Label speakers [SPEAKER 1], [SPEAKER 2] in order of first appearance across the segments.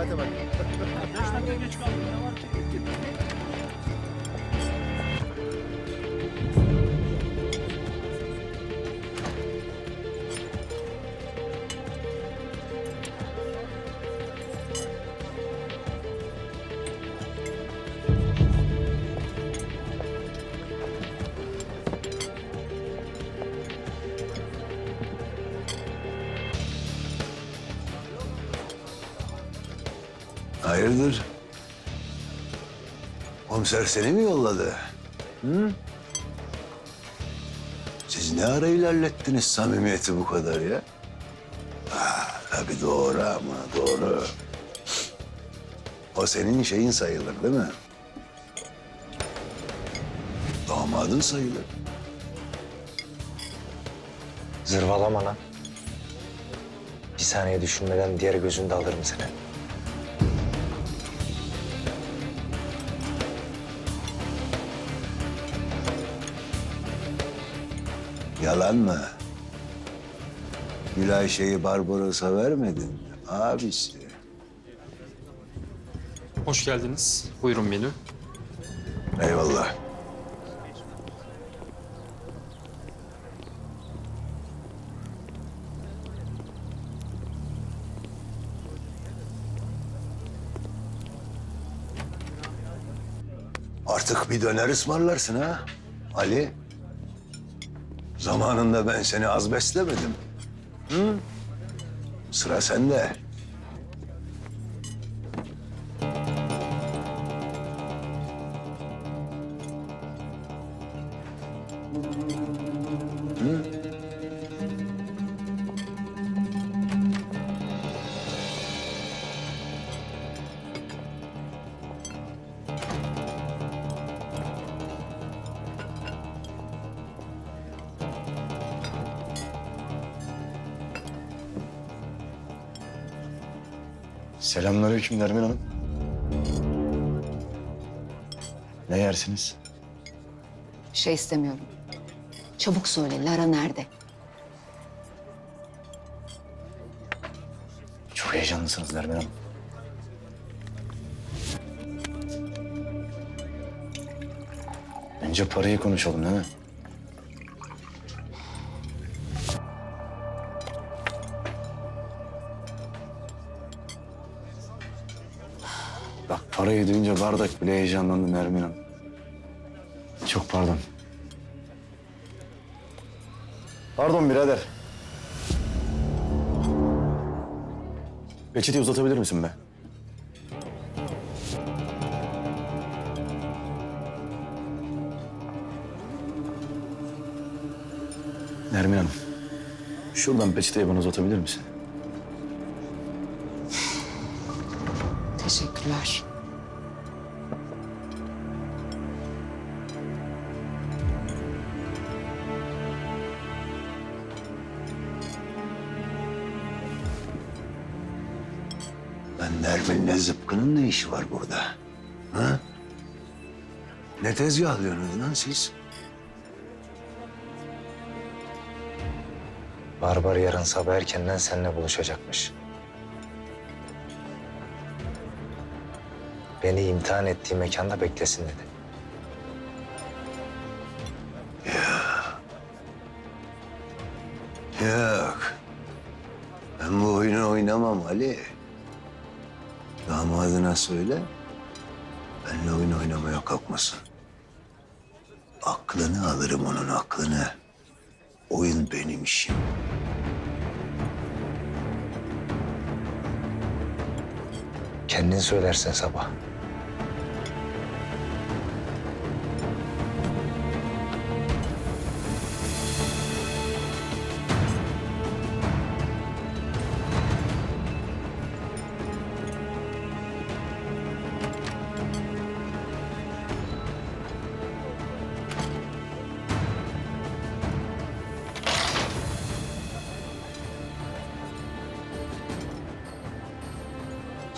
[SPEAKER 1] Saate bak.
[SPEAKER 2] Beş dakika geç kaldım. Ne var ki?
[SPEAKER 3] Hayırdır? Komiser seni mi yolladı? Hı? Siz ne ara ilerlettiniz samimiyeti bu kadar ya? Ha, tabii doğru ama doğru. O senin şeyin sayılır değil mi? Damadın sayılır.
[SPEAKER 4] Zırvalama lan. Bir saniye düşünmeden diğer gözünde alırım seni.
[SPEAKER 3] Yalan mı? Gülay şeyi Barbaros'a vermedin mi? Abisi.
[SPEAKER 5] Hoş geldiniz. Buyurun menü.
[SPEAKER 3] Eyvallah. Artık bir döner ısmarlarsın ha Ali. Zamanında ben seni az beslemedim. Hı? Sıra sende.
[SPEAKER 6] Selamünaleyküm Nermin Hanım. Ne yersiniz?
[SPEAKER 7] Şey istemiyorum. Çabuk söyle Lara nerede?
[SPEAKER 6] Çok heyecanlısınız Nermin Hanım. Önce parayı konuşalım değil mi? Parayı duyunca bardak bile heyecanlandı Nermin Hanım. Çok pardon. Pardon birader. Peçeteyi uzatabilir misin be? Nermin Hanım. Şuradan peçeteyi bana uzatabilir misin?
[SPEAKER 7] Teşekkürler.
[SPEAKER 3] Lan Nermin'le Zıpkı'nın ne işi var burada? Ha? Ne tezgahlıyorsunuz lan siz?
[SPEAKER 4] Barbar yarın sabah erkenden seninle buluşacakmış. Beni imtihan ettiği mekanda beklesin dedi.
[SPEAKER 3] Yok. Ben bu oyunu oynamam Ali. Damadına söyle. Benimle oyun oynamaya kalkmasın. Aklını alırım onun aklını. Oyun benim işim.
[SPEAKER 4] Kendin söylersin sabah.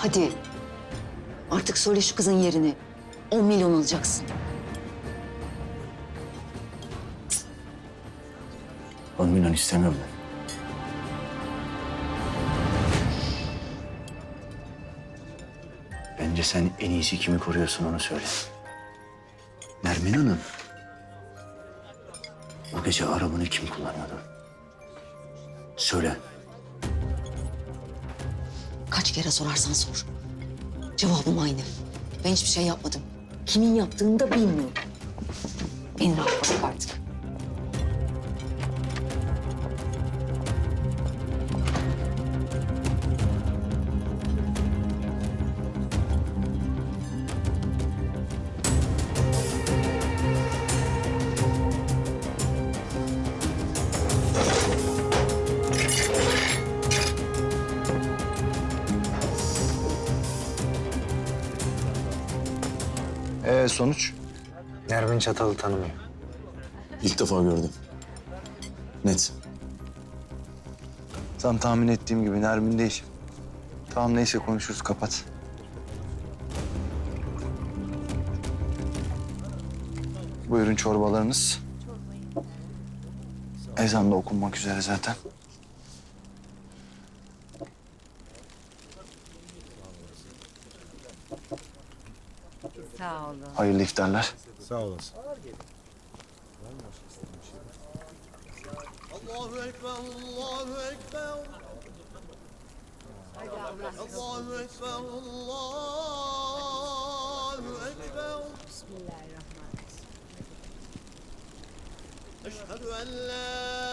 [SPEAKER 7] Hadi. Artık söyle şu kızın yerini. 10 milyon alacaksın.
[SPEAKER 6] On milyon istemiyorum ben. Bence sen en iyisi kimi koruyorsun onu söyle. Nermin Hanım. O gece arabanı kim kullanıyordu? Söyle.
[SPEAKER 7] Kaç kere sorarsan sor. Cevabım aynı. Ben hiçbir şey yapmadım. Kimin yaptığını da bilmiyorum. Beni rahat bırak artık.
[SPEAKER 3] Ee sonuç?
[SPEAKER 4] Nermin Çatal'ı tanımıyor.
[SPEAKER 6] İlk defa gördüm. Net.
[SPEAKER 3] Tam tahmin ettiğim gibi Nermin değil. Tamam neyse konuşuruz kapat. Buyurun çorbalarınız. Ezan da okunmak üzere zaten.
[SPEAKER 1] Sağ olun.
[SPEAKER 3] Hayırlı iftarlar.
[SPEAKER 2] Allahu Ekber, Allahu Ekber. Allahu Ekber, Allahu Ekber.
[SPEAKER 1] Bismillahirrahmanirrahim.
[SPEAKER 2] Eşhedü en la